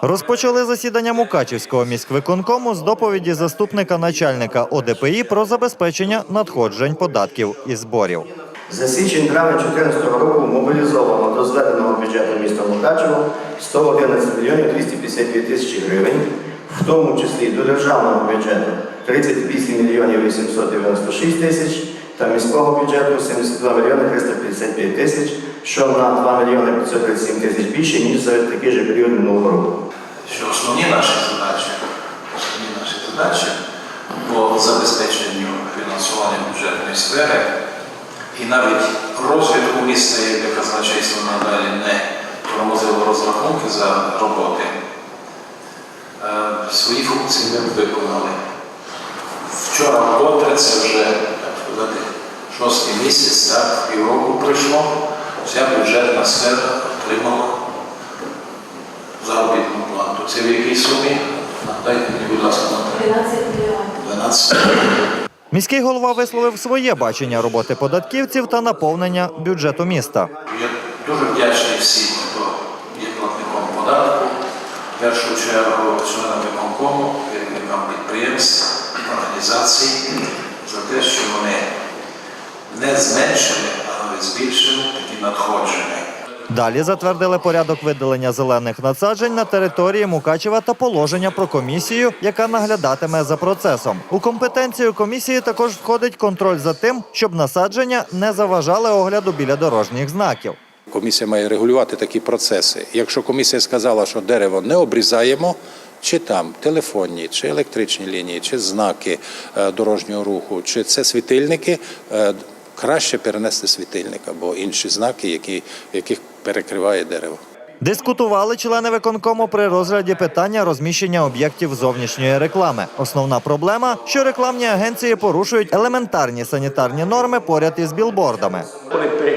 Розпочали засідання Мукачівського міськвиконкому з доповіді заступника начальника ОДПІ про забезпечення надходжень податків і зборів. За січень-травень 2014 року мобілізовано до зведеного бюджету міста Мукачево 111 мільйонів 252 тисячі гривень, в тому числі до державного бюджету 38 мільйонів 896 тисяч та міського бюджету 72 мільйони 355 тисяч, що на 2 мільйони 537 тисяч більше, ніж за такий же період минулого року. що основні наші задачі, основні наші задачі по забезпеченню фінансування бюджетної сфери і навіть розвитку міста, як казначейство надалі не тормозило розрахунки за роботи, е, свої функції ми виконали. Вчора вкотре це вже, так сказати, шостий місяць, так, півроку пройшло, вся бюджетна сфера отримала заробітну плату. Це в якій сумі? Дайте мені, будь ласка, 12 мільйонів. 12 Міський голова висловив своє бачення роботи податківців та наповнення бюджету міста. Я дуже вдячний всім, хто є платником податку, в першу чергу членам виконкому, керівникам підприємств, організацій, за те, що вони не зменшили, навіть збільшили такі надходження. Далі затвердили порядок видалення зелених насаджень на території Мукачева та положення про комісію, яка наглядатиме за процесом. У компетенцію комісії також входить контроль за тим, щоб насадження не заважали огляду біля дорожніх знаків. Комісія має регулювати такі процеси. Якщо комісія сказала, що дерево не обрізаємо, чи там телефонні, чи електричні лінії, чи знаки е, дорожнього руху, чи це світильники, е, краще перенести світильник або інші знаки, які, яких перекриває дерево. Дискутували члени виконкому при розгляді питання розміщення об'єктів зовнішньої реклами. Основна проблема, що рекламні агенції порушують елементарні санітарні норми поряд із білбордами.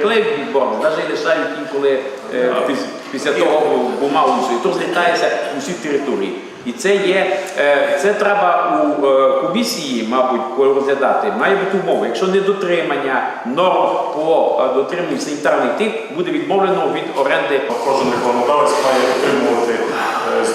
Коли переклеїть навіть лишають інколи е, піс- після того бумагу, і то злітається у всі території. І це є, е, це треба у е, комісії, мабуть, розглядати. Має бути умова. Якщо недотримання норм по е, дотриманню санітарних тип буде відмовлено від оренди. Кожен рекламодавець має отримувати е,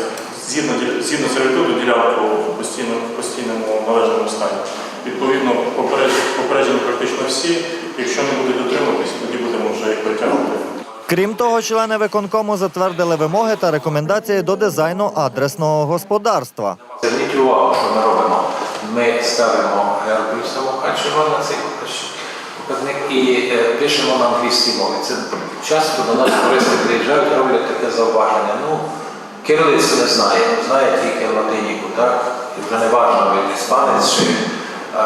згідно, згідно сервітуту ділянку в постійно, в постійному належному стані. Відповідно, попереджені, попереджені практично всі. Якщо не будуть дотримуватись, тоді будемо вже їх притягнути. Крім того, члени виконкому затвердили вимоги та рекомендації до дизайну адресного господарства. Зверніть увагу, що ми робимо. Ми ставимо герб міста Мукачева на цей показник і е, пишемо на англійській мові. Це часто до нас туристи приїжджають роблять таке зауваження. Ну, кирилицю не знає, знає тільки латиніку, так? І вже не важливо, іспанець чи е,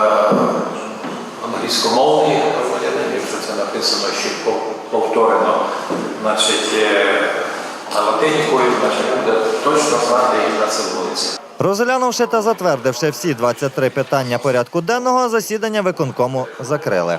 англійськомовний громадянин, якщо це написано ще пов- повторено, значить, е, на латинікою, значить буде точно знати, яка це вулиця. Розглянувши та затвердивши всі 23 питання порядку денного, засідання виконкому закрили.